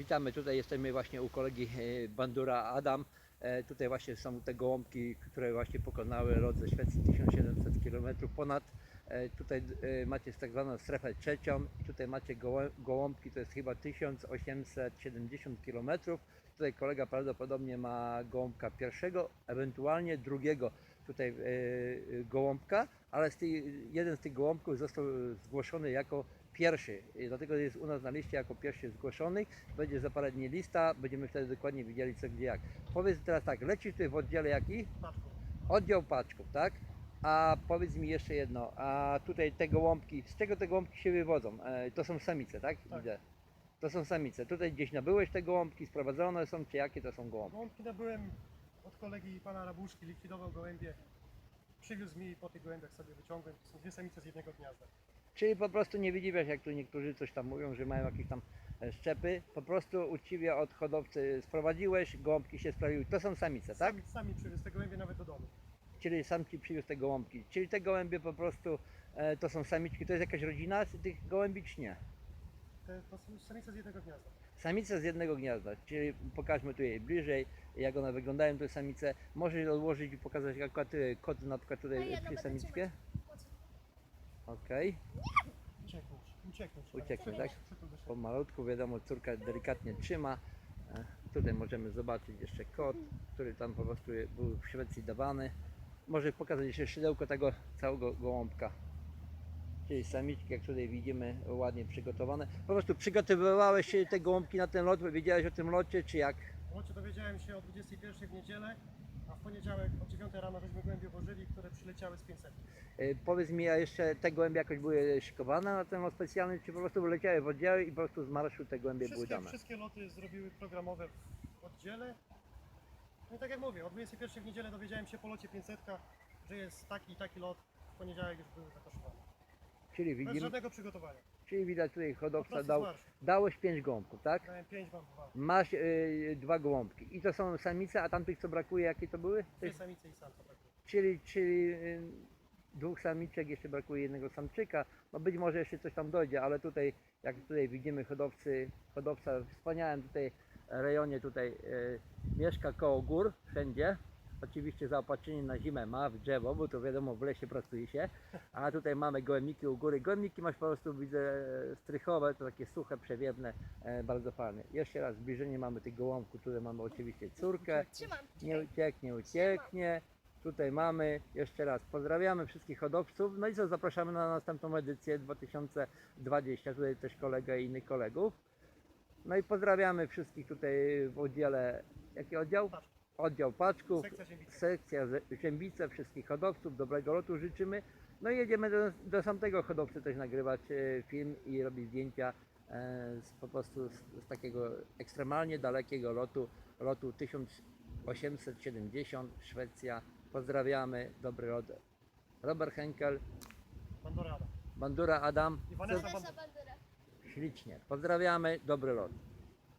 Witamy, tutaj jesteśmy właśnie u kolegi e, Bandura Adam. E, Tutaj właśnie są te gołąbki, które właśnie pokonały lot ze Szwecji 1700 km ponad. E, Tutaj e, macie tak zwaną strefę trzecią tutaj macie gołąbki, to jest chyba 1870 km. Tutaj kolega prawdopodobnie ma gołąbka pierwszego, ewentualnie drugiego tutaj e, gołąbka, ale z tej, jeden z tych gołąbków został zgłoszony jako pierwszy. Dlatego jest u nas na liście jako pierwszy zgłoszony. Będzie za parę dni lista, będziemy wtedy dokładnie wiedzieli co gdzie jak. Powiedz teraz tak, lecisz ty w oddziale jaki? Paczką. Oddział paczków, tak? A powiedz mi jeszcze jedno, a tutaj te gołąbki, z czego te gołąbki się wywodzą? E, to są samice, tak? Tak. Widzę. To są samice. Tutaj gdzieś nabyłeś te gołąbki, sprowadzone są, czy jakie to są gołąbki? Gołąbki nabyłem od kolegi pana Rabuszki, likwidował gołębie. Przywiózł mi po tych gołębiach sobie wyciągłem. To są dwie samice z jednego gniazda. Czyli po prostu nie wydziwiasz, jak tu niektórzy coś tam mówią, że mają jakieś tam e, szczepy. Po prostu uczciwie od hodowcy sprowadziłeś, gołąbki się sprawiły. To są samice, tak? Sami, sami przywiózł te gołębie nawet do domu. Czyli sam ci przywiózł te gołąbki. Czyli te gołębie po prostu e, to są samiczki. To jest jakaś rodzina z tych gołębi, czy nie? Te, to są samice z jednego gniazda. Samice z jednego gniazda, czyli pokażmy tu jej bliżej, jak one wyglądają, te samice. Możesz odłożyć i pokazać jak akurat e, kot na przykład A tutaj ja przy będę samickie. trzymać. Okej, ucieknąć. Uciekły, tak? Przytul do siebie. pomalutku, wiadomo, córka delikatnie trzyma. E, Tutaj możemy zobaczyć jeszcze kot, który tam po prostu był w Szwecji dawany. Może pokazać jeszcze szydełko tego całego gołąbka. Czyli samiczki, jak tutaj widzimy, ładnie przygotowane. Po prostu przygotowywałeś się te gołąbki na ten lot, wiedziałeś o tym locie, czy jak? W locie dowiedziałem się o 21 w niedzielę, a w poniedziałek o 9 rano żeśmy gołębie włożyli, które przyleciały z 500. E, Powiedz mi, a jeszcze te gołębie jakoś były szykowane na ten lot specjalny, czy po prostu wyleciały w oddziały i po prostu z marszu te gołębie były Wszystkie, dane? wszystkie loty zrobiły programowe w oddziale. No i tak jak mówię, o 21 w niedzielę dowiedziałem się po locie 500, że jest taki i taki lot. W poniedziałek już były zakoszowane. Czyli Bez widzimy, żadnego przygotowania. czyli widać tutaj Po hodowca prostu dał, z marszu. dałeś pięć gołąbków, tak? Dałem 5, mam dwa. Masz y, dwa gołąbki i to są samice, a tamtych co brakuje, jakie to były? Dwie samice i samca brakuje. Czyli, czyli y, dwóch samiczek, jeszcze brakuje jednego samczyka. No być może jeszcze coś tam dojdzie, ale tutaj, jak tutaj widzimy hodowcy, hodowca wspaniałym tutaj rejonie tutaj y, mieszka koło gór, wszędzie. Oczywiście zaopatrzenie na zimę ma w drzewo, bo to wiadomo w lesie pracuje się. A tutaj mamy gołębniki u góry. Gołębniki masz po prostu widzę e, strychowe, to takie suche, przewiewne, e, bardzo fajne. Jeszcze raz zbliżenie mamy tych gołąbków, tutaj mamy oczywiście córkę. Trzymam. Nie ucieknie, ucieknie. Tutaj mamy, jeszcze raz pozdrawiamy wszystkich hodowców. No i co, zapraszamy na następną edycję 2020. Tutaj też kolega i innych kolegów. No i pozdrawiamy wszystkich tutaj w oddziale, jaki oddział? Oddział paczków, Sekcja Ziębice, wszystkich hodowców, dobrego lotu życzymy. No i jedziemy do, do samego hodowcy też nagrywać e, film i robić zdjęcia e, z, po prostu z, z takiego ekstremalnie dalekiego lotu, lotu 1870 Szwecja. Pozdrawiamy, dobry lot. Robert Henkel, Bandorada. Bandura Adam, I Vanessa Bandura. Ślicznie. Pozdrawiamy, dobry lot.